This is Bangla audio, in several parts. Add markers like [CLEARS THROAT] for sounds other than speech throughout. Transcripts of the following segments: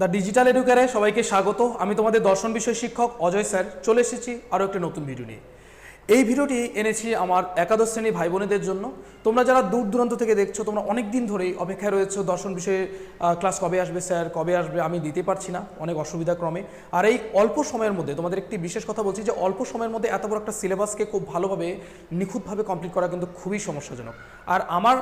দ্য ডিজিটাল এডুকারে সবাইকে স্বাগত। আমি তোমাদের দর্শন বিষয় শিক্ষক অজয় স্যার। চলে এসেছি আরও একটি নতুন ভিডিও নিয়ে। এই ভিডিওটি এনেছি আমার একাদশ শ্রেণি ভাই বোনেদের জন্য। তোমরা যারা দূর দূরান্ত থেকে দেখছ, তোমরা অনেক দিন ধরেই অপেক্ষায় রয়েছো, দর্শন বিষয়ে ক্লাস কবে আসবে স্যার, কবে আসবে আমি দিতে পারছি না, অনেক অসুবিধা ক্রমে। আর এই অল্প সময়ের মধ্যে, তোমাদের একটি বিশেষ কথা বলছি যে অল্প সময়ের মধ্যে এত বড় একটা সিলেবাসকে খুব ভালোভাবে, নিখুঁতভাবে কমপ্লিট করা কিন্তু খুবই সমস্যাজনক। আর আমার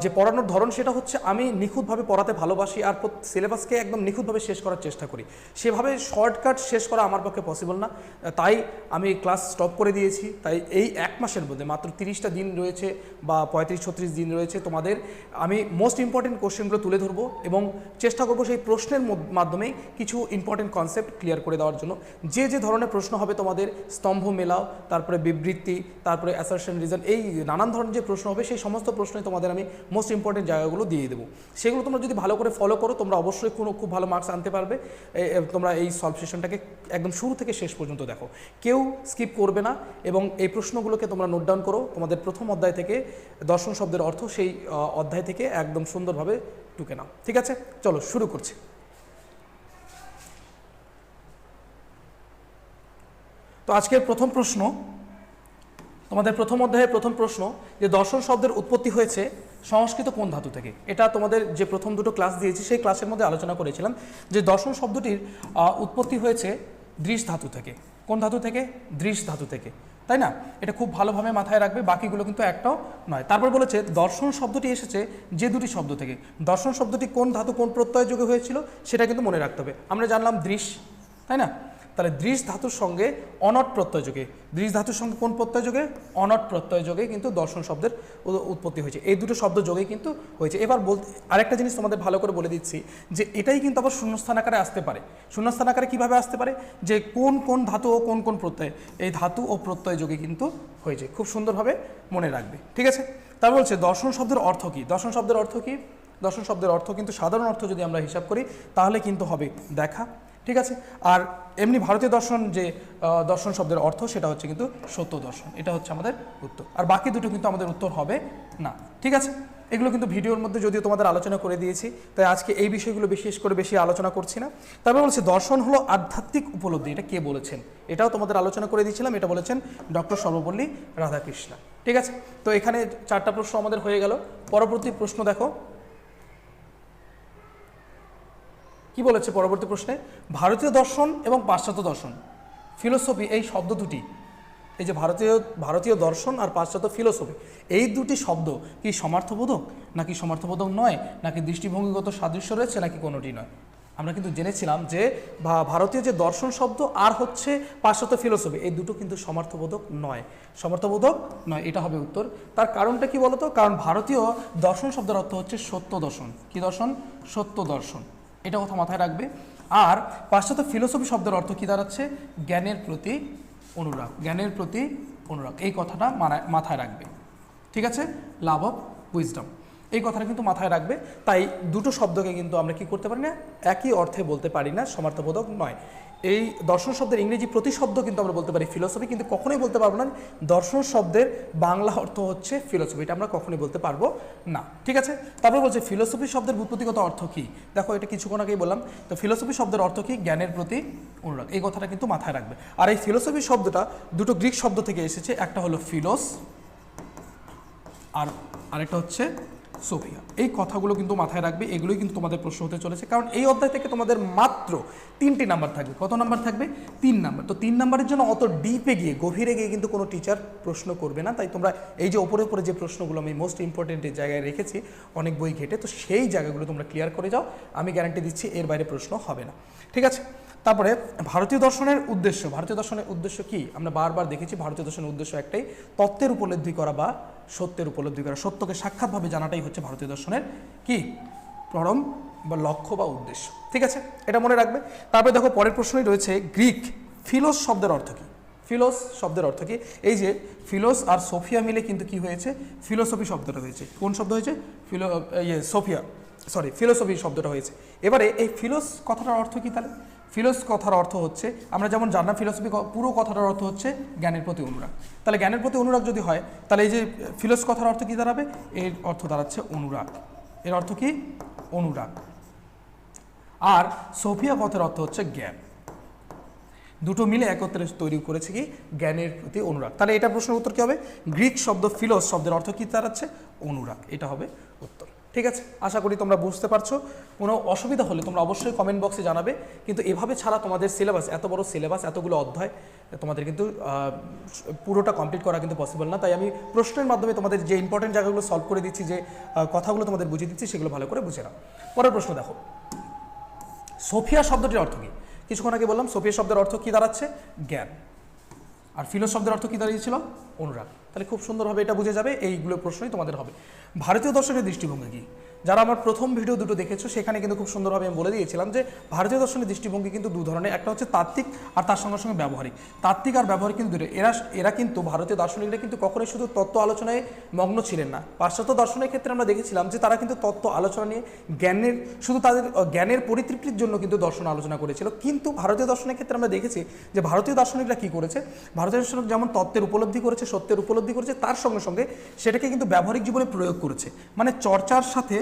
যে পড়ানোর ধরন সেটা হচ্ছে আমি নিখুঁতভাবে পড়াতে ভালোবাসি আর সিলেবাসকে একদম নিখুঁতভাবে শেষ করার চেষ্টা করি। সেভাবে শর্টকাট শেষ করা আমার পক্ষে পসিবল না। তাই আমি ক্লাস স্টপ করে দিয়েছি। তাই এই এক মাসের মধ্যে মাত্র তিরিশটা দিন রয়েছে বা পঁয়ত্রিশ, ছত্রিশ দিন রয়েছে তোমাদের। আমি মোস্ট ইম্পর্টেন্ট কোশ্চেনগুলো তুলে ধরবো এবং চেষ্টা করব সেই প্রশ্নের মধ্য- মাধ্যমে কিছু ইম্পর্টেন্ট কনসেপ্ট ক্লিয়ার করে দেওয়ার জন্য। যে যে ধরনের প্রশ্ন হবে তোমাদের, স্তম্ভ মেলাও, তারপরে বিবৃতি, তারপরে অ্যাসারশন রিজন এই নানান ধরনের যে প্রশ্ন হবে, সেই সমস্ত প্রশ্নে তোমাদের আমি মোস্ট ইম্পর্টেন্ট জায়গাগুলো দিয়ে দেবো। সেগুলো তোমরা যদি ভালো করে ফলো করো, তোমরা অবশ্যই কোনো খুব ভালো মার্কস আনতে পারবে। তোমরা এই সলভ সেশনটাকে একদম শুরু থেকে শেষ পর্যন্ত দেখো। কেউ স্কিপ করবে না এবং এই প্রশ্নগুলোকে তোমরা নোট ডাউন করো। তোমাদের প্রথম অধ্যায় থেকে দর্শন শব্দের অর্থ সেই অধ্যায় থেকে একদম সুন্দরভাবে টুকে নাও। ঠিক আছে? চলো শুরু করছি। তো আজকের প্রথম প্রশ্ন তোমাদের প্রথম অধ্যায়ের প্রথম প্রশ্ন যে দর্শন শব্দের উৎপত্তি হয়েছে সংস্কৃত কোন ধাতু থেকে? এটা তোমাদের যে প্রথম দুটো ক্লাস দিয়েছি, সেই ক্লাসের মধ্যে আলোচনা করেছিলাম যে দর্শন শব্দটির উৎপত্তি হয়েছে দৃশ ধাতু থেকে। কোন ধাতু থেকে? দৃশ ধাতু থেকে। তাই না? এটা খুব ভালোভাবে মাথায় রাখবে, বাকিগুলো কিন্তু একটাও নয়। তারপর বলেছে, দর্শন শব্দটি এসেছে যে দুটি শব্দ থেকে। দর্শন শব্দটি কোন ধাতু কোন প্রত্যয় যুগে হয়েছিল, সেটা কিন্তু মনে রাখতে হবে। আমরা জানলাম দৃশ, তাই না? তাহলে দৃশ ধাতুর সঙ্গে অনট প্রত্যয় যোগে। দৃশ ধাতুর সঙ্গে কোন প্রত্যয় যোগে? অনট প্রত্যয় যোগে কিন্তু দর্শন শব্দের উৎপত্তি হয়েছে। এই দুটো শব্দ যোগে কিন্তু হয়েছে। এবার বলতে আরেকটা জিনিস তোমাদের ভালো করে বলে দিচ্ছি, যে এটাই কিন্তু আবার শূন্যস্থান আকারে আসতে পারে। শূন্যস্থান আকারে কীভাবে আসতে পারে? যে কোন কোন ধাতু ও কোন কোন প্রত্যয়, এই ধাতু ও প্রত্যয় যোগে কিন্তু হয়েছে। খুব সুন্দরভাবে মনে রাখবে, ঠিক আছে? তারপর বলছে দর্শন শব্দের অর্থ কী? দর্শন শব্দের অর্থ কী? দর্শন শব্দের অর্থ কিন্তু সাধারণ অর্থ যদি আমরা হিসাব করি, তাহলে কিন্তু হবে, দেখা ঠিক আছে? আর এমনি ভারতীয় দর্শন যে দর্শন শব্দের অর্থ সেটা হচ্ছে কিন্তু সত্য দর্শন। এটা হচ্ছে আমাদের উত্তর। আর বাকি দুটো কিন্তু আমাদের উত্তর হবে না। ঠিক আছে? এগুলো কিন্তু ভিডিওর মধ্যে যদিও তোমাদের আলোচনা করে দিয়েছি, তাই আজকে এই বিষয়গুলো বিশেষ করে বেশি আলোচনা করছি না। তারপরে বলছে, দর্শন হলো আধ্যাত্মিক উপলব্ধি, এটা কে বলেছেন? এটাও তোমাদের আলোচনা করে দিয়েছিলাম, এটা বলেছেন ডক্টর সর্বপল্লী রাধাকৃষ্ণ। ঠিক আছে? তো এখানে চারটা প্রশ্ন আমাদের হয়ে গেল। পরবর্তী প্রশ্ন দেখো। কি বলেছে পরবর্তী প্রশ্নে? ভারতীয় দর্শন এবং পাশ্চাত্য দর্শন। ফিলোসফি, এই শব্দ দুটি। এই যে ভারতীয় ভারতীয় দর্শন আর পাশ্চাত্য ফিলোসফি, এই দুটি শব্দ কি সমার্থবোধক? নাকি সমার্থবোধক নয়? নাকি দৃষ্টিভঙ্গিগত সাদৃশ্য রয়েছে? নাকি কোনোটি নয়? আমরা কিন্তু জেনেছিলাম যে ভারতীয় যে দর্শন শব্দ আর হচ্ছে পাশ্চাত্য ফিলোসফি, এই দুটো কিন্তু সমর্থবোধক নয়। সমর্থবোধক নয়, এটা হবে উত্তর। তার কারণটা কি বলতো? কারণ ভারতীয় দর্শন শব্দের অর্থ হচ্ছে সত্য দর্শন। কি দর্শন? সত্য দর্শন। এটা কথা মাথায় রাখবে। আর পাশ্চাত্য ফিলোসফি শব্দের অর্থ কী দাঁড়াচ্ছে? জ্ঞানের প্রতি অনুরাগ, জ্ঞানের প্রতি অনুরাগ। এই কথাটা মাথায় রাখবে। ঠিক আছে? লাভ অফ উইজডম এই কথাটা কিন্তু মাথায় রাখবে। তাই দুটো শব্দকে কিন্তু আমরা কি করতে পারি না? একই অর্থে বলতে পারি না, সমার্থবোধক নয়। এই দর্শন শব্দের ইংরেজি প্রতিশব্দ কিন্তু আমরা বলতে পারি ফিলোসফি কিন্তু কখনোই বলতে পারব না। দর্শন শব্দের বাংলা অর্থ হচ্ছে ফিলোসফি এটা আমরা কখনোই বলতে পারব না। ঠিক আছে? তারপর বলছে ফিলোসফি শব্দের ব্যুৎপত্তিগত অর্থ কী? দেখো, এটা কিছুক্ষণ আগেই বললাম। তো ফিলোসফি শব্দের অর্থ কী? জ্ঞানের প্রতি অনুরাগ। এই কথাটা কিন্তু মাথায় রাখবে। আর এই ফিলোসফি শব্দটা দুটো গ্রিক শব্দ থেকে এসেছে, একটা হলো ফিলোস আর আরেকটা হচ্ছে সোফিয়া এই কথাগুলো কিন্তু মাথায় রাখবে, এগুলোই কিন্তু তোমাদের প্রশ্ন হতে চলেছে। কারণ এই অধ্যায় থেকে তোমাদের মাত্র তিনটি নাম্বার থাকবে। কত নাম্বার থাকবে? তিন নাম্বার। তো তিন নাম্বারের জন্য অত ডিপে গিয়ে, গভীরে গিয়ে কিন্তু কোনো টিচার প্রশ্ন করবে না। তাই তোমরা এই যে ওপরে ওপরে যে প্রশ্নগুলো আমি মোস্ট ইম্পর্টেন্ট জায়গায় রেখেছি, অনেক বই ঘেটে, তো সেই জায়গাগুলো তোমরা ক্লিয়ার করে যাও। আমি গ্যারান্টি দিচ্ছি, এর বাইরে প্রশ্ন হবে না। ঠিক আছে? তারপরে ভারতীয় দর্শনের উদ্দেশ্য, ভারতীয় দর্শনের উদ্দেশ্য কি? আমরা বারবার দেখেছি ভারতীয় দর্শনের উদ্দেশ্য একটাই, তত্ত্বের উপলব্ধি করা বা সত্যের উপলব্ধি করা। সত্যকে সাক্ষাৎভাবে জানাটাই হচ্ছে ভারতীয় দর্শনের কি? পরম বা লক্ষ্য বা উদ্দেশ্য। ঠিক আছে? এটা মনে রাখবে। তারপরে দেখো, পরের প্রশ্নই রয়েছে গ্রিক ফিলোস শব্দের অর্থ কী? ফিলোস শব্দের অর্থ কি? এই যে ফিলোস আর সোফিয়া মিলে কিন্তু কি হয়েছে? ফিলোসফি শব্দটা হয়েছে। কোন শব্দ হয়েছে? ফিলো ইয়ে সোফিয়া। সরি, ফিলোসফি শব্দটা হয়েছে। এবারে এই ফিলোস কথাটার অর্থ কি তাহলে? ফিলোস কথার অর্থ হচ্ছে, আমরা যেমন জানলাম ফিলোসফি পুরো কথাটার অর্থ হচ্ছে জ্ঞানের প্রতি অনুরাগ। তাহলে জ্ঞানের প্রতি অনুরাগ যদি হয়, তাহলে এই যে ফিলোস কথার অর্থ কী দাঁড়াবে? এর অর্থ দাঁড়াচ্ছে অনুরাগ। এর অর্থ কি? অনুরাগ। আর সোফিয়া কথার অর্থ হচ্ছে জ্ঞান। দুটো মিলে একত্রে তৈরি করেছে কি? জ্ঞানের প্রতি অনুরাগ। তাহলে এটা প্রশ্নের উত্তর কী হবে? গ্রিক শব্দ ফিলোস শব্দের অর্থ কি দাঁড়াচ্ছে? অনুরাগ। এটা হবে উত্তর। ঠিক আছে? আশা করি তোমরা বুঝতে পারছ। কোনো অসুবিধা হলে তোমরা অবশ্যই কমেন্ট বক্সে জানাবে। কিন্তু এভাবে ছাড়া তোমাদের সিলেবাস এত বড় সিলেবাস এতগুলো অধ্যায়, তোমাদের কিন্তু পুরোটা কমপ্লিট করা কিন্তু পসিবল না। তাই আমি প্রশ্নের মাধ্যমে তোমাদের যে ইম্পর্টেন্ট জায়গাগুলো সলভ করে দিচ্ছি, যে কথাগুলো তোমাদের বুঝিয়ে দিচ্ছি, সেগুলো ভালো করে বুঝে নাও। পরের প্রশ্ন দেখো। সোফিয়া শব্দটির অর্থ কী? কিছুক্ষণ আগে বললাম, সোফিয়া শব্দের অর্থ কী দাঁড়াচ্ছে? জ্ঞান। আর ফিলো শব্দের অর্থ কী দাঁড়িয়েছিল? অনুরাগ। তাহলে খুব সুন্দরভাবে এটা বুঝে যাবে, এইগুলো প্রশ্নই তোমাদের হবে। ভারতীয় দর্শকের দৃষ্টিভঙ্গি কি? যারা আমার প্রথম ভিডিও দুটো দেখেছ, সেখানে কিন্তু খুব সুন্দরভাবে আমি বলে দিয়েছিলাম যে ভারতীয় দর্শনের দৃষ্টিভঙ্গি কিন্তু দু ধরনের। একটা হচ্ছে তাত্ত্বিক আর তার সঙ্গে সঙ্গে ব্যবহারিক। তাত্ত্বিক আর ব্যবহারিক কিন্তু এরা এরা কিন্তু ভারতীয় দার্শনিকরা কিন্তু কখনোই শুধু তত্ত্ব আলোচনায় মগ্ন ছিলেন না। পাশ্চাত্য দর্শনের ক্ষেত্রে আমরা দেখেছিলাম যে তারা কিন্তু তত্ত্ব আলোচনা নিয়ে জ্ঞানের, শুধু তাদের জ্ঞানের পরিতৃপ্তির জন্য কিন্তু দর্শন আলোচনা করেছিল। কিন্তু ভারতীয় দর্শনের ক্ষেত্রে আমরা দেখেছি যে ভারতীয় দার্শনিকরা কি করেছে? ভারতীয় দার্শনিক যেমন তত্ত্বের উপলব্ধি করেছে, সত্যের উপলব্ধি করেছে, তার সঙ্গে সঙ্গে সেটাকে কিন্তু ব্যবহারিক জীবনে প্রয়োগ করেছে। মানে চর্চার সাথে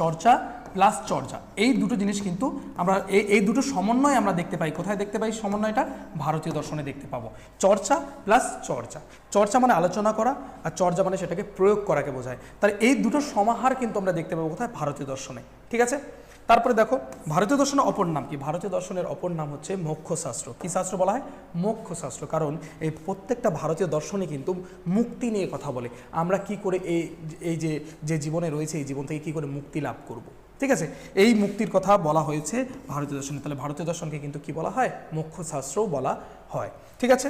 চর্চা প্লাস চর্চা। এই দুটো জিনিস কিন্তু আমরা এই দুটো সমন্বয় আমরা দেখতে পাই। কোথায় দেখতে পাই সমন্বয়টা? ভারতীয় দর্শনে দেখতে পাবো। চর্চা প্লাস চর্চা। চর্চা মানে আলোচনা করা আর চর্চা মানে সেটাকে প্রয়োগ করাকে বোঝায়। তাহলে এই দুটো সমাহার কিন্তু আমরা দেখতে পাবো কোথায়? ভারতীয় দর্শনে। ঠিক আছে? তারপরে দেখো, ভারতীয় দর্শনের অপর নাম কি? ভারতীয় দর্শনের অপর নাম হচ্ছে মোক্ষ শাস্ত্র কি শাস্ত্র বলা হয়? মোক্ষ শাস্ত্র কারণ এই প্রত্যেকটা ভারতীয় দর্শনই কিন্তু মুক্তি নিয়ে কথা বলে। আমরা কি করে এই এই যে যে জীবনে রয়েছে, এই জীবন থেকে কি করে মুক্তি লাভ করব? ঠিক আছে? এই মুক্তির কথা বলা হয়েছে ভারতীয় দর্শনে। তাহলে ভারতীয় দর্শনকে কিন্তু কি বলা হয়? মোক্ষ শাস্ত্রও বলা হয়। ঠিক আছে?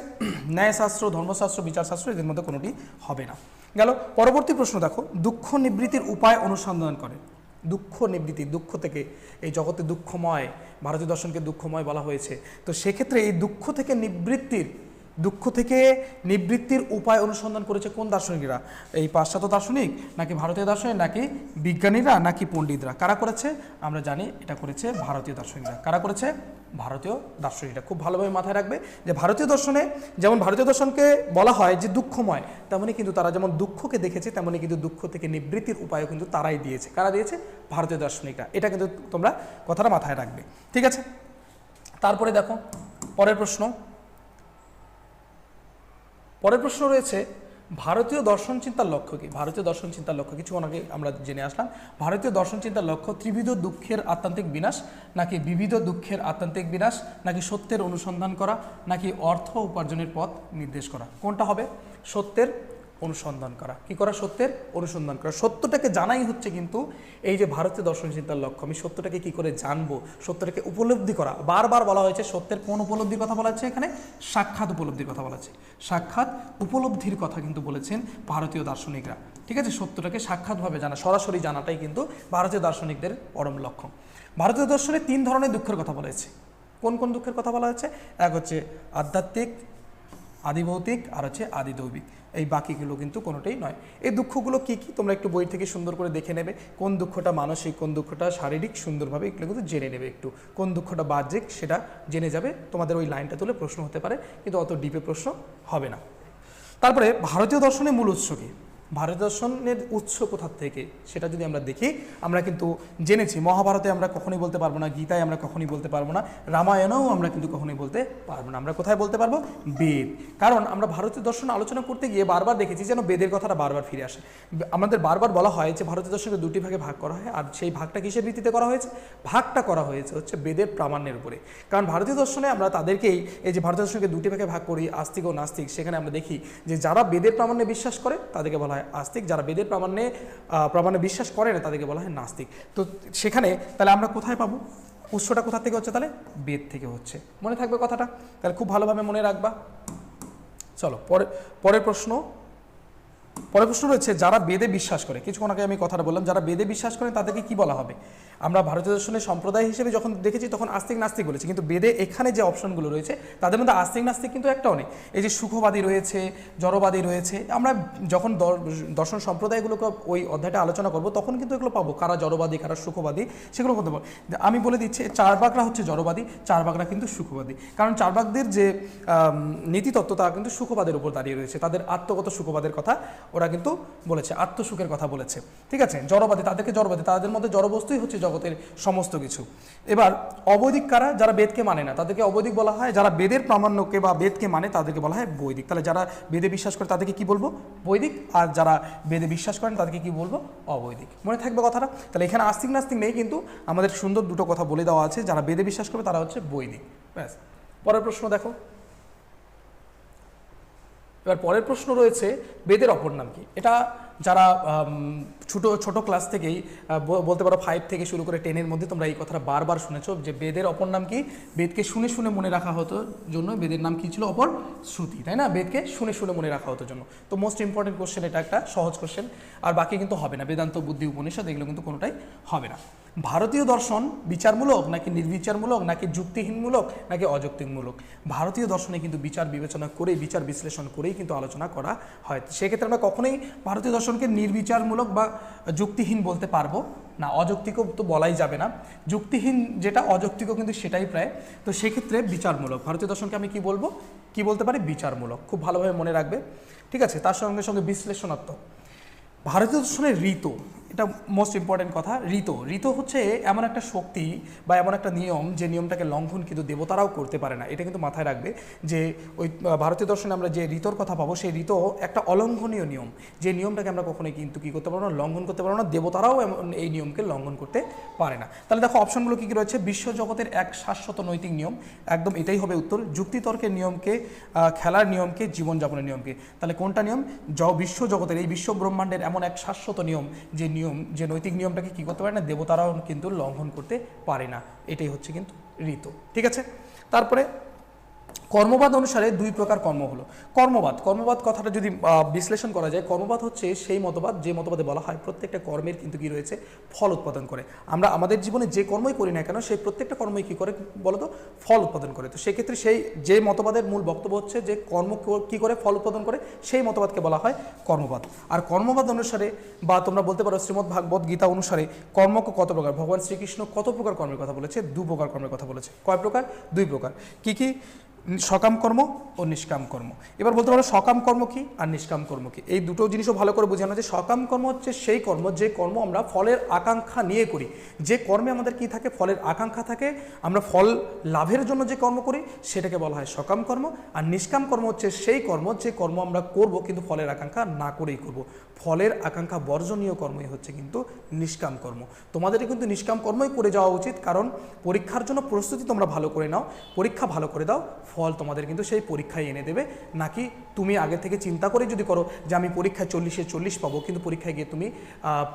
ন্যায়শাস্ত্র, ধর্মশাস্ত্র, বিচারশাস্ত্র এদের মধ্যে কোনোটি হবে না। গেল, পরবর্তী প্রশ্ন দেখো। দুঃখ নিবৃত্তির উপায় অনুসন্ধান করে। দুঃখ নিবৃত্তি, দুঃখ থেকে এই জগতে দুঃখময়, ভারতীয় দর্শনকে দুঃখময় বলা হয়েছে। তো সেক্ষেত্রে এই দুঃখ থেকে নিবৃত্তির দুঃখ থেকে নিবৃত্তির উপায় অনুসন্ধান করেছে কোন দার্শনিকরা? এই পাশ্চাত্য দার্শনিক নাকি ভারতীয় দার্শনিক, নাকি বিজ্ঞানীরা, নাকি পণ্ডিতরা? কারা করেছে? আমরা জানি এটা করেছে ভারতীয় দার্শনিকরা। কারা করেছে? ভারতীয় দার্শনিকরা। খুব ভালোভাবে মাথায় রাখবে যে ভারতীয় দর্শনে যেমন ভারতীয় দর্শনকে বলা হয় যে দুঃখময়, তেমনি কিন্তু তারা যেমন দুঃখকে দেখেছে, তেমনি কিন্তু দুঃখ থেকে নিবৃত্তির উপায়ও কিন্তু তারাই দিয়েছে। কারা দিয়েছে? ভারতীয় দার্শনিকরা। এটা কিন্তু তোমরা কথাটা মাথায় রাখবে। ঠিক আছে? তারপরে দেখো, পরের প্রশ্ন। পরের প্রশ্ন রয়েছে, ভারতীয় দর্শন চিন্তার লক্ষ্য কি? ভারতীয় দর্শন চিন্তার লক্ষ্য কিছু আগে আমরা জেনে আসলাম। ভারতীয় দর্শন চিন্তার লক্ষ্য ত্রিবিধ দুঃখের আত্মান্তিক বিনাশ, নাকি বিবিধ দুঃখের আত্মান্তিক বিনাশ, নাকি সত্যের অনুসন্ধান করা, নাকি অর্থ উপার্জনের পথ নির্দেশ করা? কোনটা হবে? সত্যের অনুসন্ধান করা। কি করা সত্যের? অনুসন্ধান করা। সত্যটাকে জানাই হচ্ছে কিন্তু এই যে ভারতীয় দর্শন চিন্তার লক্ষ্য। আমি সত্যটাকে কি করে জানব? সত্যটাকে উপলব্ধি করা। বারবার বলা হয়েছে, সত্যের কোন উপলব্ধির কথা বলা হচ্ছে এখানে? সাক্ষাৎ উপলব্ধির কথা বলা আছে সাক্ষাৎ উপলব্ধির কথা কিন্তু বলেছেন ভারতীয় দার্শনিকরা। ঠিক আছে? সত্যটাকে সাক্ষাৎভাবে জানা, সরাসরি জানাটাই কিন্তু ভারতীয় দার্শনিকদের পরম লক্ষ্য। ভারতীয় দর্শনে তিন ধরনের দুঃখের কথা বলা হয়েছে। কোন কোন দুঃখের কথা বলা হচ্ছে এক হচ্ছে আধ্যাত্মিক, আদিভৌতিক, আর হচ্ছে আদিদৈবিক। এই বাকিগুলো কিন্তু কোনোটাই নয়। এই দুঃখগুলো কি কি? তোমরা একটু বই থেকে সুন্দর করে দেখে নেবে। কোন দুঃখটা মানসিক, কোন দুঃখটা শারীরিক সুন্দরভাবে এগুলো কিন্তু জেনে নেবে একটু। কোন দুঃখটা বাহ্যিক সেটা জেনে যাবে। তোমাদের ওই লাইনটা তুলে প্রশ্ন হতে পারে। কিন্তু অত ডিপে প্রশ্ন হবে না। তারপরে ভারতীয় দর্শনের মূল উৎস কি? ভারতীয় দর্শনের উৎস কোথা থেকে সেটা যদি আমরা দেখি, আমরা কিন্তু জেনেছি। মহাভারতে আমরা কখনোই বলতে পারব না, গীতায় আমরা কখনোই বলতে পারব না, রামায়ণেও আমরা কিন্তু কখনোই বলতে পারব না। আমরা কোথায় বলতে পারব? বেদ। কারণ আমরা ভারতীয় দর্শন আলোচনা করতে গিয়ে বারবার দেখেছি যেন বেদের কথাটা বারবার ফিরে আসে। আমাদের বারবার বলা হয় যে ভারতীয় দর্শনকে দুটি ভাগে ভাগ করা হয়, আর সেই ভাগটা কিসের ভিত্তিতে করা হয়েছে? ভাগটা করা হয়েছে হচ্ছে বেদের প্রামাণ্যের উপরে। কারণ ভারতীয় দর্শনে আমরা তাদেরকেই এই যে ভারতীয় দর্শনকে দুটি ভাগে ভাগ করি, আস্তিক ও নাস্তিক, সেখানে আমরা দেখি যে যারা বেদের প্রামাণ্যে বিশ্বাস করে, তাদেরকে বলা হয় আস্তিক, যারা বেদের প্রামাণ্যে প্রামাণ্যে বিশ্বাস করে না, তাদেরকে বলা হয় নাস্তিক। তো সেখানে তাহলে আমরা কোথায় পাবো? উৎসটা কোথা থেকে হচ্ছে তাহলে? বেদ থেকে হচ্ছে। মনে থাকবে কথাটা? তাহলে খুব ভালোভাবে মনে রাখবা। চলো, পরে, পরের প্রশ্ন। পরের প্রশ্ন রয়েছে, যারা বেদে বিশ্বাস করে, কিছুক্ষণ আগে আমি কথাটা বললাম, যারা বেদে বিশ্বাস করে তাদেরকে কি বলা হবে? আমরা ভারতীয় দর্শনের সম্প্রদায় হিসেবে যখন দেখেছি তখন আস্তিক নাস্তিক বলেছি, কিন্তু বেদে এখানে যে অপশনগুলো রয়েছে, তাদের মধ্যে আস্তিক নাস্তিক কিন্তু একটা অনেক এই যে সুখবাদী রয়েছে, জড়বাদী রয়েছে, আমরা যখন দর- দর্শন সম্প্রদায়গুলোকে ওই অধ্যায়টা আলোচনা করব, তখন কিন্তু এগুলো পাবো। কারা জড়বাদী, কারা সুখবাদী, সেগুলো করতে পারব আমি বলে দিচ্ছি, চারবাগরা হচ্ছে জড়বাদী, চারবাগরা কিন্তু সুখবাদী। কারণ চারবাগদের যে নীতিতত্ত্ব, তারা কিন্তু সুখবাদের উপর দাঁড়িয়ে রয়েছে। তাদের আত্মগত সুখবাদের কথা ওরা কিন্তু বলেছে, আত্মসুখের কথা বলেছে। ঠিক আছে? জড়বাদী, তাদেরকে জড়বাদী, তাদের মধ্যে জড়বস্তুই হচ্ছে জগতের সমস্ত কিছু। এবার, অবৈদিক কারা? যারা বেদকে মানে না, তাদেরকে অবৈদিক বলা হয়। যারা বেদের প্রামাণ্যকে বা বেদকে মানে তাদেরকে বলা হয় বৈদিক। তাহলে যারা বেদে বিশ্বাস করে, তাদেরকে কি বলব? বৈদিক। আর যারা বেদে বিশ্বাস করেন, তাদেরকে কি বলব? অবৈদিক। মনে থাকবে কথাটা? তাহলে এখানে আস্তিক নাস্তিক নেই, কিন্তু আমাদের সুন্দর দুটো কথা বলে দেওয়া আছে। যারা বেদে বিশ্বাস করবে, তারা হচ্ছে বৈদিক। ব্যাস। পরের প্রশ্ন দেখো। এবার পরের প্রশ্ন রয়েছে বেদের অপর নাম কি? এটা যারা ছোট ছোট ক্লাস থেকেই বলতে পারো ফাইভ থেকে শুরু করে টেনের মধ্যে তোমরা এই কথাটা বারবার শুনেছো যে বেদের অপর নাম কি? বেদকে শুনে শুনে মনে রাখা হতো জন্য, বেদের নাম কি ছিল? অপর শ্রুতি, তাই না? বেদকে শুনে শুনে মনে রাখা হতো জন্য। তো মোস্ট ইম্পর্টেন্ট কোশ্চেন এটা একটা সহজ কোশ্চেন আর বাকি কিন্তু হবে না। বেদান্ত বুদ্ধি উপনিষদ এগুলো কিন্তু কোনোটাই হবে না। ভারতীয় দর্শন বিচারমূলক নাকি নির্বিচারমূলক, নাকি যুক্তিহীনমূলক, নাকি অযৌক্তিকমূলক? ভারতীয় দর্শনে কিন্তু বিচার বিবেচনা করে বিচার বিশ্লেষণ করেই কিন্তু আলোচনা করা হয়। সেক্ষেত্রে আমরা কখনোই ভারতীয় দর্শনকে নির্বিচারমূলক বা যুক্তিহীন বলতে পারব। না, অযৌক্তিকও তো বলাই যাবে না। যুক্তিহীন যেটা, অযৌক্তিকও কিন্তু সেটাই প্রায়। তো সেক্ষেত্রে বিচারমূলক, ভারতীয় দর্শনকে আমি কি বলব? কি বলতে পারি? বিচারমূলক, খুব ভালোভাবে মনে রাখবে। ঠিক আছে, তার সঙ্গে সঙ্গে বিশ্লেষণাত্মক। ভারতীয় দর্শনের ঋত এটা মোস্ট ইম্পর্টেন্ট কথা, ঋত। ঋত হচ্ছে এমন একটা শক্তি বা এমন একটা নিয়ম যে নিয়মটাকে লঙ্ঘন কিন্তু দেবতারাও করতে পারে না। এটা কিন্তু মাথায় রাখবে যে ওই ভারতীয় দর্শনে আমরা যে ঋতর কথা পাবো সেই ঋত একটা অলঙ্ঘনীয় নিয়ম। যে নিয়মটাকে আমরা কখনোই কিন্তু কী করতে পারব না, লঙ্ঘন করতে পারব না, দেবতারাও এমন এই নিয়মকে লঙ্ঘন করতে পারে না। তাহলে দেখো, অপশনগুলো কী কী রয়েছে? বিশ্বজগতের এক শাশ্বত নৈতিক নিয়ম। একদম এটাই হবে উত্তর। যুক্তিতর্কের নিয়মকে খেলার নিয়মকে, জীবনযাপনের নিয়মকে। তাহলে কোনটা নিয়ম? জ বিশ্ব জগতের, এই বিশ্ব ব্রহ্মাণ্ডের এমন এক শাশ্বত নিয়ম যে নিয়ম, যে নৈতিক নিয়মটাকে কী করতে পারে না, দেবতারাও কিন্তু লঙ্ঘন করতে পারে না। এটাই হচ্ছে কিন্তু ঋতু। ঠিক আছে? তারপরে কর্মবাদ অনুসারে দুই প্রকার কর্ম হলো। কর্মবাদ কর্মবাদ কথাটা যদি বিশ্লেষণ করা যায়, কর্মবাদ হচ্ছে সেই মতবাদ, যে মতবাদে বলা হয় প্রত্যেকটা কর্মের কিন্তু কি রয়েছে? ফল উৎপাদন করে। আমরা আমাদের জীবনে যে কর্মই করি না কেন, সেই প্রত্যেকটা কর্মই কি করে বলতো? ফল উৎপাদন করে। তো সেক্ষেত্রে সেই যে মতবাদের মূল বক্তব্য হচ্ছে যে কর্ম কি করে ফল উৎপাদন করে, সেই মতবাদকে বলা হয় কর্মবাদ। আর কর্মবাদ অনুসারে, বা তোমরা বলতে পারো শ্রীমদ্ ভাগবত গীতা অনুসারে কর্মকে কত প্রকার? ভগবান শ্রীকৃষ্ণ কত প্রকার কর্মের কথা বলেছে? দু প্রকার কর্মের কথা বলেছে। কয় প্রকার? দুই প্রকার। কি কি? সকাম কর্ম ও নিষ্কাম কর্ম এবার বলতে পারো সকাম কর্ম কি আর নিষ্কাম কর্ম কি? এই দুটো জিনিসও ভালো করে বোঝানো যে সকাম কর্ম হচ্ছে সেই কর্ম, যে কর্ম আমরা ফলের আকাঙ্ক্ষা নিয়ে করি। যে কর্মে আমাদের কি থাকে? ফলের আকাঙ্ক্ষা থাকে। আমরা ফল লাভের জন্য যে কর্ম করি, সেটাকে বলা হয় সকাম কর্ম আর নিষ্কাম কর্ম হচ্ছে সেই কর্ম, যে কর্ম আমরা করব কিন্তু ফলের আকাঙ্ক্ষা না করেই করব। ফলের আকাঙ্ক্ষা বর্জনীয় কর্মই হচ্ছে কিন্তু নিষ্কাম কর্ম তোমাদের কিন্তু নিষ্কাম কর্মই করে যাওয়া উচিত, কারণ পরীক্ষার জন্য প্রস্তুতি তোমরা ভালো করে নাও। পরীক্ষা ভালো করে দাও ফল তোমাদের কিন্তু সেই পরীক্ষায় এনে দেবে। নাকি তুমি আগে থেকে চিন্তা করে যদি করো যে আমি পরীক্ষায় চল্লিশে চল্লিশ পাবো, কিন্তু পরীক্ষায় গিয়ে তুমি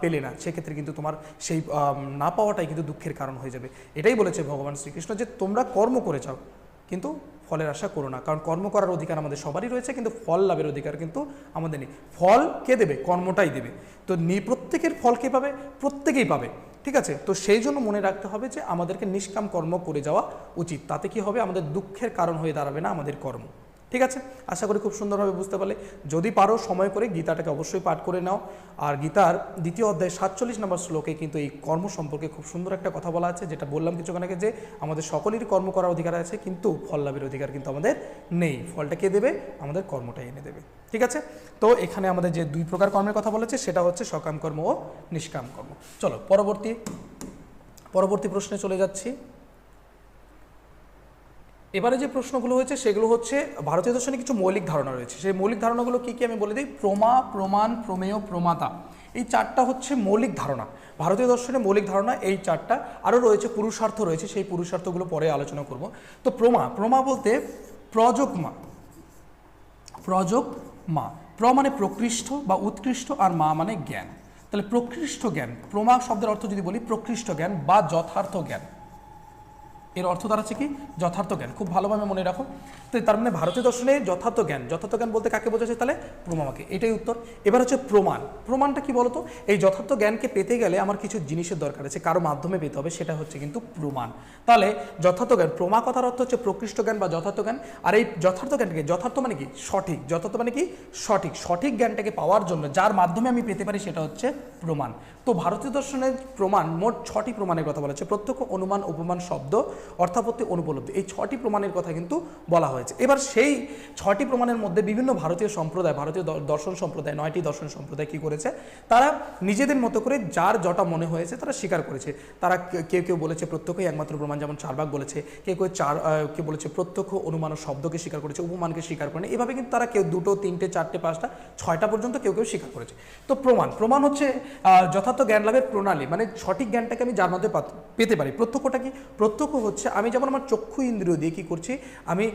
পেলে না, সেক্ষেত্রে কিন্তু তোমার সেই না পাওয়াটাই কিন্তু দুঃখের কারণ হয়ে যাবে। এটাই বলেছে ভগবান শ্রীকৃষ্ণ যে তোমরা কর্ম করে যাও, কিন্তু ফলের আশা করো না। কারণ কর্ম করার অধিকার আমাদের সবারই রয়েছে, কিন্তু ফল লাভের অধিকার কিন্তু আমাদের নেই। ফল কে দেবে? কর্মটাই দেবে। তো নি, প্রত্যেকের ফল কে পাবে? প্রত্যেকেই পাবে। ঠিক আছে? তো সেই জন্য মনে রাখতে হবে যে আমাদেরকে নিষ্কাম কর্ম করে যাওয়া উচিত। তাতে কি হবে? আমাদের দুঃখের কারণ হয়ে দাঁড়াবে না আমাদের কর্ম। ঠিক আছে? আশা করি খুব সুন্দরভাবে বুঝতে পারলে। যদি পারো, সময় করে গীতাটাকে অবশ্যই পাঠ করে নাও। আর গীতার দ্বিতীয় অধ্যায় সাতচল্লিশ নম্বর শ্লোকে কিন্তু এই কর্ম সম্পর্কে খুব সুন্দর একটা কথা বলা আছে, যেটা বললাম কিছুক্ষণ আগে যে আমাদের সকলেরই কর্ম করার অধিকার আছে, কিন্তু ফল লাভের অধিকার কিন্তু আমাদের নেই। ফলটা কে দেবে? আমাদের কর্মটা এনে দেবে। ঠিক আছে? তো এখানে আমাদের যে দুই প্রকার কর্মের কথা বলেছে, সেটা হচ্ছে সকাম কর্ম ও নিষ্কাম কর্ম। চলো, পরবর্তী পরবর্তী প্রশ্নে চলে যাচ্ছি। এবারে যে প্রশ্নগুলো হয়েছে, সেগুলো হচ্ছে ভারতীয় দর্শনে কিছু মৌলিক ধারণা রয়েছে। সেই মৌলিক ধারণাগুলো কি কি আমি বলে দিই? প্রমা, প্রমাণ, প্রমেয়, প্রমাতা। এই চারটা হচ্ছে মৌলিক ধারণা। ভারতীয় দর্শনে মৌলিক ধারণা এই চারটা। আরও রয়েছে পুরুষার্থ রয়েছে, সেই পুরুষার্থগুলো পরে আলোচনা করব। তো প্রমা প্রমা বলতে প্রযোগ মা প্রযোগ মা প্র মানে প্রকৃষ্ট বা উৎকৃষ্ট, আর মা মানে জ্ঞান। তাহলে প্রকৃষ্ট জ্ঞান, প্রমা শব্দের অর্থ যদি বলি, প্রকৃষ্ট জ্ঞান বা যথার্থ জ্ঞান। এর অর্থ দাঁড়াচ্ছে কি? যথার্থ জ্ঞান। খুব ভালোভাবে মনে রাখো। তো তার মানে ভারতীয় দর্শনে যথার্থ জ্ঞান যথার্থ জ্ঞান বলতে কাকে বোঝাচ্ছে তাহলে? প্রমামাকে এটাই উত্তর। এবার হচ্ছে প্রমাণ। প্রমাণটা কি বলতো? এই যথার্থ জ্ঞানকে পেতে গেলে আমার কিছু জিনিসের দরকার আছে, কারও মাধ্যমে পেতে হবে, সেটা হচ্ছে কিন্তু প্রমাণ। তাহলে যথার্থ জ্ঞান, প্রমা কথার অর্থ হচ্ছে প্রকৃষ্ট জ্ঞান বা যথার্থ জ্ঞান। আর এই যথার্থ জ্ঞানটাকে, যথার্থ মানে কি? সঠিক। যথার্থ মানে কি? সঠিক। সঠিক জ্ঞানটাকে পাওয়ার জন্য যার মাধ্যমে আমি পেতে পারি সেটা হচ্ছে প্রমাণ। তো ভারতীয় দর্শনের প্রমাণ, মোট ছটি প্রমাণের কথা বলেছে প্রত্যক্ষ, অনুমান, উপমান, শব্দ অর্থাপত্তি অনুপলব্ধি। এই ছটি প্রমাণের কথা কিন্তু বলা হয়েছে। এবার সেই ছটি প্রমাণের মধ্যে বিভিন্ন ভারতীয় সম্প্রদায়, ভারতীয় দর্শন সম্প্রদায়, নয়টি দর্শন সম্প্রদায় কি করেছে? তারা নিজেদের মতো করে যার যটা মনে হয়েছে তারা স্বীকার করেছে। তারা কেউ কেউ বলেছে প্রত্যক্ষই একমাত্র প্রমাণ, যেমন চারবাগ বলেছে, কেউ কেউ চার কেউ বলেছে প্রত্যক্ষ অনুমান শব্দকে স্বীকার করেছে, উপমানকে স্বীকার করেনি। এভাবে কিন্তু তারা কেউ দুটো, তিনটে, চারটে, পাঁচটা, ছয়টা পর্যন্ত কেউ কেউ স্বীকার করেছে। তো প্রমাণ প্রমাণ হচ্ছে যথার্থ জ্ঞান লাভের প্রণালী মানে সঠিক জ্ঞানটাকে আমি যার মধ্যে পেতে পারি। প্রত্যক্ষটা কি? প্রত্যক্ষ হচ্ছে, আমি যেমন আমার চক্ষু ইন্দ্রিয় দিয়ে কী করছি, আমি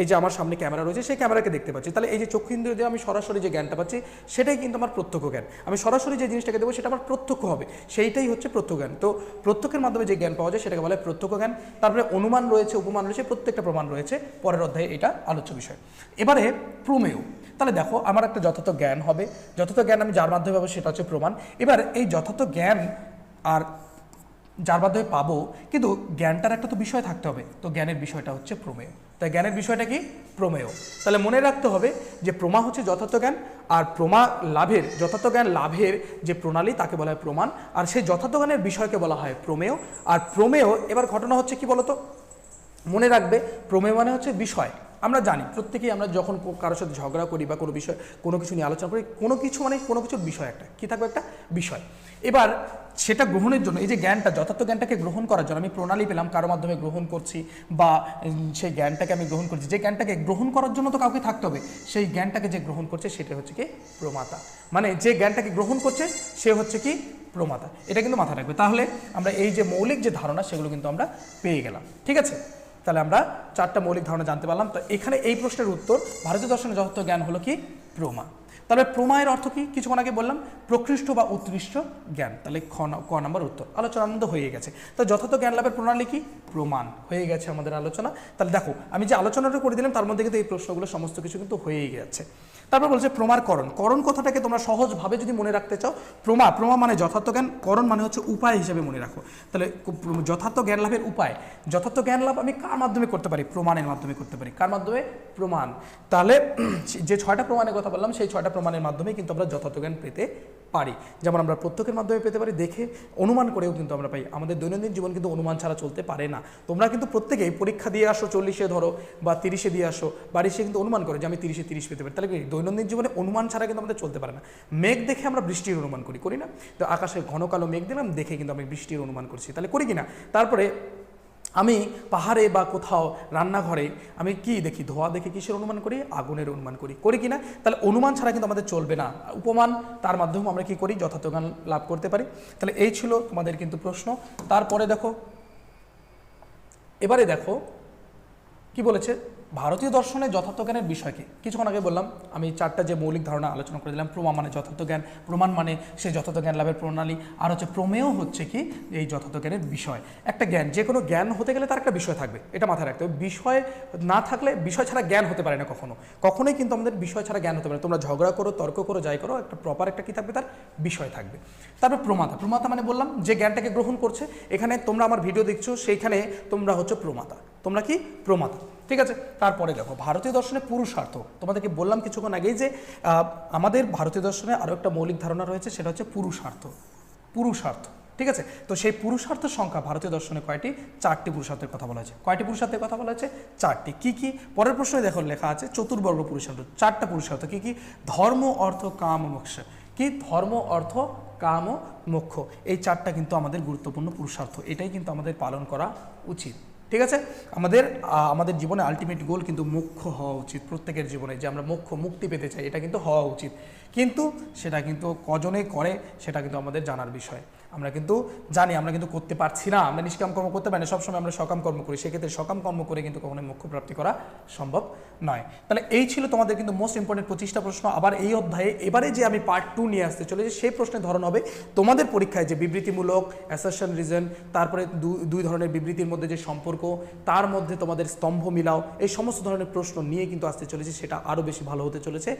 এই যে আমার সামনে ক্যামেরা রয়েছে, সেই ক্যামেরাকে দেখতে পাচ্ছি। তাহলে এই যে চক্ষু ইন্দ্রিয় দিয়ে আমি সরাসরি যে জ্ঞানটা পাচ্ছি, সেটাই কিন্তু আমার প্রত্যক্ষ জ্ঞান। আমি সরাসরি যে জিনিসটাকে দেবো, সেটা আমার প্রত্যক্ষ হবে। সেইটাই হচ্ছে প্রত্যক্ষ জ্ঞান। তো প্রত্যক্ষের মাধ্যমে যে জ্ঞান পাওয়া যায়, সেটাকে বলে প্রত্যক্ষ জ্ঞান। তারপরে অনুমান রয়েছে, উপমান রয়েছে, প্রত্যেকটা প্রমাণ রয়েছে। পরের অধ্যায়ে এটা আলোচ্য বিষয়। এবারে প্রমেয়। তাহলে দেখো, আমার একটা যথার্থ জ্ঞান হবে। যথার্থ জ্ঞান আমি যার মাধ্যমে পাবো, সেটা হচ্ছে প্রমাণ। এবার এই যথার্থ জ্ঞান আর যার মাধ্যমে পাবো, কিন্তু জ্ঞানটার একটা তো বিষয় থাকতে হবে। তো জ্ঞানের বিষয়টা হচ্ছে প্রমেয়। তাই জ্ঞানের বিষয়টা কি? প্রমেয়। তাহলে মনে রাখতে হবে যে প্রমা হচ্ছে যথার্থ জ্ঞান, আর প্রমা লাভের, যথার্থ জ্ঞান লাভের যে প্রণালী তাকে বলা হয় প্রমাণ, আর সেই যথার্থ জ্ঞানের বিষয়কে বলা হয় প্রমেয়। আর প্রমেয়, এবার ঘটনা হচ্ছে কি বলতো? মনে রাখবে, প্রমেয় মানে হচ্ছে বিষয়। আমরা জানি, প্রত্যেকেই আমরা যখন কারোর সাথে ঝগড়া করি বা কোনো বিষয়, কোনো কিছু নিয়ে আলোচনা করি, কোনো কিছু মানে কোনো কিছুর বিষয় একটা, কী থাকবে একটা বিষয়। এবার সেটা গ্রহণের জন্য, এই যে জ্ঞানটা, যথার্থ জ্ঞানটাকে গ্রহণ করার জন্য আমি প্রণালী পেলাম, কারও মাধ্যমে গ্রহণ করছি বা সেই জ্ঞানটাকে আমি গ্রহণ করছি, যে জ্ঞানটাকে গ্রহণ করার জন্য তো কাউকে থাকতে হবে, সেই জ্ঞানটাকে যে গ্রহণ করছে সেটা হচ্ছে কি প্রমাতা। মানে যে জ্ঞানটাকে গ্রহণ করছে, সে হচ্ছে কি প্রমাতা। এটা কিন্তু মাথায় রাখবে। তাহলে আমরা এই যে মৌলিক যে ধারণা, সেগুলো কিন্তু আমরা পেয়ে গেলাম। ঠিক আছে? তাহলে আমরা চারটা মৌলিক ধারণা জানতে পারলাম। তো এখানে এই প্রশ্নের উত্তর, ভারতীয় দর্শনের যথার্থ জ্ঞান হলো কি? প্রমা। তাহলে প্রমায়ের অর্থ কি? কিছুক্ষণ আগে বললাম, প্রকৃষ্ট বা উৎকৃষ্ট জ্ঞান। তাহলে খ ক নম্বর উত্তর। আলোচনা আনন্দ হয়ে গেছে। তো যথার্থ জ্ঞান লাভের প্রণালী কি প্রমাণ। হয়ে গেছে আমাদের আলোচনা। তাহলে দেখো, আমি যে আলোচনাটা করে দিলাম, তার মধ্যে কিন্তু এই প্রশ্নগুলো সমস্ত কিছু কিন্তু হয়েই গেছে। তারপর বলছে প্রমার করণ। করণ কথাটাকে তোমরা সহজভাবে যদি মনে রাখতে চাও, প্রমা প্রমা মানে যথার্থ জ্ঞান, করণ মানে হচ্ছে উপায় হিসেবে মনে রাখো। তাহলে যথার্থ জ্ঞান লাভের উপায়। যথার্থ জ্ঞান লাভ আমি কার মাধ্যমে করতে পারি? প্রমাণের মাধ্যমে করতে পারি। কার মাধ্যমে? প্রমাণ। তাহলে, [CLEARS THROAT] যে ছয়টা প্রমাণের কথা বললাম, সেই ছয়টা প্রমাণের মাধ্যমে কিন্তু আমরা যথার্থ জ্ঞান পেতে পারি। যেমন আমরা প্রত্যেকের মাধ্যমে পেতে পারি, দেখে অনুমান করেও কিন্তু আমরা পাই। আমাদের দৈনন্দিন জীবন কিন্তু অনুমান ছাড়া চলতে পারে না। তোমরা কিন্তু প্রত্যেকেই পরীক্ষা দিয়ে আসো, চল্লিশে ধরো বা তিরিশে দিয়ে আসো বাড়ি এসে কিন্তু অনুমান করে যে আমি তিরিশে তিরিশ পেতে পারি। তাহলে কি দৈনন্দিন জীবনে অনুমান ছাড়া কিন্তু আমাদের চলতে পারে না। মেঘ দেখে আমরা বৃষ্টির অনুমান করি করি না? তো আকাশে ঘন কালো মেঘ দিলাম দেখে কিন্তু আমি বৃষ্টির অনুমান করছি। তাহলে করি কি না? তারপরে আমি পাহাড়ে বা কোথাও রান্নাঘরে আমি কি দেখি? ধোয়া দেখে কিসের অনুমান করি? আগুনের অনুমান করি। করি কি না? তাহলে অনুমান ছাড়া কিন্তু আমাদের চলবে না। উপমান, তার মাধ্যমে আমরা কি করি? যথার্থ জ্ঞান লাভ করতে পারি। তাহলে এই ছিল তোমাদের কিন্তু প্রশ্ন। তারপরে দেখো, এবারে দেখো, কি বলেছে? ভারতীয় দর্শনে যথার্থ জ্ঞানের বিষয়কে কিছুক্ষণ আগে বললাম, আমি চারটা যে মৌলিক ধারণা আলোচনা করে দিলাম প্রমা মানে যথার্থ জ্ঞান, প্রমাণ মানে সেই যথার্থ জ্ঞান লাভের প্রণালী, আর হচ্ছে প্রমেয় হচ্ছে কি এই যথার্থ জ্ঞানের বিষয়। একটা জ্ঞান, যে কোনো জ্ঞান হতে গেলে তার একটা বিষয় থাকবে, এটা মাথায় রাখতে হবে। বিষয় না থাকলে, বিষয় ছাড়া জ্ঞান হতে পারে না কখনো। কখনোই কিন্তু আমাদের বিষয় ছাড়া জ্ঞান হতে পারে তোমরা ঝগড়া করো, তর্ক করো, যাই করো, একটা প্রপার একটা কি থাকবে? তার বিষয় থাকবে। তারপর প্রমাতা প্রমাতা মানে বললাম, যে জ্ঞানটাকে গ্রহণ করছে, এখানে তোমরা আমার ভিডিও দেখছ, সেইখানে তোমরা হচ্ছে প্রমাতা। তোমরা কি? প্রমাতা। ঠিক আছে? তারপরে দেখো, ভারতীয় দর্শনে পুরুষার্থ। তোমাদেরকে বললাম কিছুক্ষণ আগেই যে আমাদের ভারতীয় দর্শনে আরও একটা মৌলিক ধারণা রয়েছে, সেটা হচ্ছে পুরুষার্থ। পুরুষার্থ, ঠিক আছে? তো সেই পুরুষার্থের সংখ্যা ভারতীয় দর্শনে কয়টি? চারটি পুরুষার্থের কথা বলা হয়েছে। কয়টি পুরুষার্থের কথা বলা হয়েছে? চারটি। কি কি? পরের প্রশ্নে দেখো লেখা আছে, চতুর্বর্গ পুরুষার্থ। চারটা পুরুষার্থ, কি কি? ধর্ম, অর্থ, কাম, মোক্ষ। কি? ধর্ম, অর্থ, কাম ও মোক্ষ। এই চারটা কিন্তু আমাদের গুরুত্বপূর্ণ পুরুষার্থ। এটাই কিন্তু আমাদের পালন করা উচিত। ঠিক আছে? আমাদের আমাদের জীবনে আলটিমেট গোল কিন্তু মুখ্য হওয়া উচিত প্রত্যেকের জীবনে। যে আমরা মুখ্য মুক্তি পেতে চাই, এটা কিন্তু হওয়া উচিত। কিন্তু সেটা কিন্তু কজনে করে, সেটা কিন্তু আমাদের জানার বিষয়। আমরা কিন্তু জানি, আমরা কিন্তু করতে পারছি না, আমরা নিষ্কাম কর্ম করতে পারি না, সবসময় আমরা সকাম কর্ম করি। সেক্ষেত্রে সকাম কর্ম করে কিন্তু কখনোই মোক্ষ প্রাপ্তি করা সম্ভব নয়। তাহলে এই ছিল তোমাদের কিন্তু মোস্ট ইম্পর্টেন্ট পঁচিশটা প্রশ্ন। আবার এই অধ্যায়ে এবারে যে আমি পার্ট টু নিয়ে আসতে চলেছি, সেই প্রশ্নের ধরন হবে তোমাদের পরীক্ষায় যে বিবৃতিমূলক অ্যাসারশন রিজন তারপরে দুই ধরনের বিবৃতির মধ্যে যে সম্পর্ক, তার মধ্যে তোমাদের স্তম্ভ মিলাও, এই সমস্ত ধরনের প্রশ্ন নিয়ে কিন্তু আসতে চলেছে, সেটা আরও বেশি ভালো হতে চলেছে।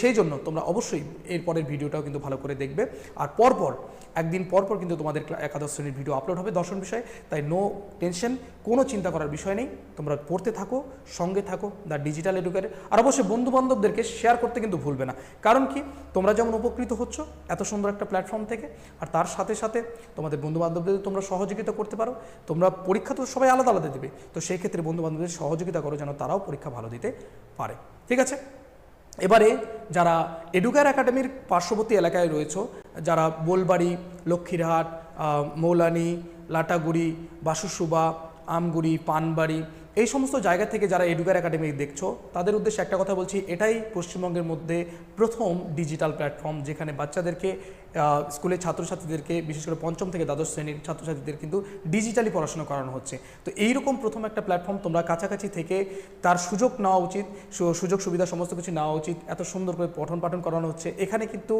সেই জন্য তোমরা অবশ্যই এরপরের ভিডিওটাও কিন্তু ভালো করে দেখবে। আর পরপর একদিন পর পর কিন্তু তোমাদের একাদশ শ্রেণির ভিডিও আপলোড হবে দর্শন বিষয়ে। তাই নো টেনশন কোনো চিন্তা করার বিষয় নেই। তোমরা পড়তে থাকো, সঙ্গে থাকো দ্য ডিজিটাল এডুকেটার আর অবশ্যই বন্ধু বান্ধবদেরকে শেয়ার করতে কিন্তু ভুলবে না। কারণ কি? তোমরা যেমন উপকৃত হচ্ছ, এত সুন্দর একটা প্ল্যাটফর্ম থেকে। আর তার সাথে সাথে তোমাদের বন্ধু বান্ধবদের তোমরা সহযোগিতা করতে পারো। তোমরা পরীক্ষা তো সবাই আলাদা আলাদা দেবে। তো সেই ক্ষেত্রে বন্ধু বান্ধবদের সহযোগিতা করো যেন তারাও পরীক্ষা ভালো দিতে পারে। ঠিক আছে? এবারে যারা এডুকার একাডেমির পার্শ্ববর্তী এলাকায় রয়েছে, যারা বোলবাড়ি, লক্ষ্মীরহাট মৌলানি, লাটাগুড়ি বাসুসুবা আমগুড়ি, পানবাড়ি এই সমস্ত জায়গা থেকে যারা এডুকার একাডেমি দেখছ, তাদের উদ্দেশ্যে একটা কথা বলছি, এটাই পশ্চিমবঙ্গের মধ্যে প্রথম ডিজিটাল প্ল্যাটফর্ম যেখানে বাচ্চাদেরকে স্কুলের ছাত্রছাত্রীদেরকে, বিশেষ করে পঞ্চম থেকে দ্বাদশ শ্রেণির ছাত্রছাত্রীদের কিন্তু ডিজিটালি পড়াশোনা করানো হচ্ছে। তো এইরকম প্রথম একটা প্ল্যাটফর্ম তোমরা কাছাকাছি থেকে তার সুযোগ নেওয়া উচিত সুযোগ সুবিধা সমস্ত কিছু নেওয়া উচিত, এত সুন্দর করে পঠন পাঠন করানো হচ্ছে। এখানে কিন্তু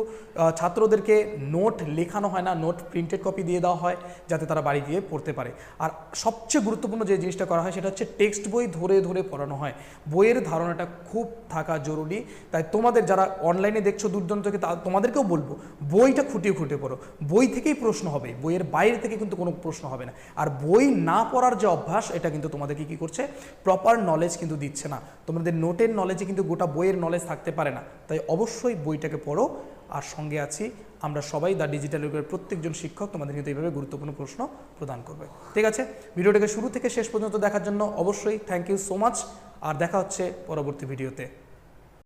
ছাত্রদেরকে নোট লেখানো হয় না নোট প্রিন্টেড কপি দিয়ে দেওয়া হয়, যাতে তারা বাড়ি গিয়ে পড়তে পারে। আর সবচেয়ে গুরুত্বপূর্ণ যে জিনিসটা করা হয়, সেটা হচ্ছে টেক্সট বই ধরে ধরে পড়ানো হয়। বইয়ের ধারণাটা খুব থাকা জরুরি। তাই তোমাদের যারা অনলাইনে দেখছ দূরদূরান্ত থেকে, তা- তোমাদেরকেও বলব, বইটা খুঁটিয়ে খুঁটিয়ে পড়ো। বই থেকেই প্রশ্ন হবে, বইয়ের বাইরে থেকে কিন্তু কোনো প্রশ্ন হবে না। আর বই না পড়ার যে অভ্যাস, এটা কিন্তু তোমাদেরকে কি করছে প্রপার নলেজ কিন্তু দিচ্ছে না। তোমাদের নোটের নলেজে কিন্তু গোটা বইয়ের নলেজ থাকতে পারে না। তাই অবশ্যই বইটাকে পড়ো। আর সঙ্গে আছি আমরা সবাই দ্য ডিজিটাল যুগের প্রত্যেকজন শিক্ষক তোমাদের কিন্তু এইভাবে গুরুত্বপূর্ণ প্রশ্ন প্রদান করবে। ঠিক আছে? ভিডিওটাকে শুরু থেকে শেষ পর্যন্ত দেখার জন্য অবশ্যই থ্যাংক ইউ সো মাচ আর দেখা হচ্ছে পরবর্তী ভিডিওতে।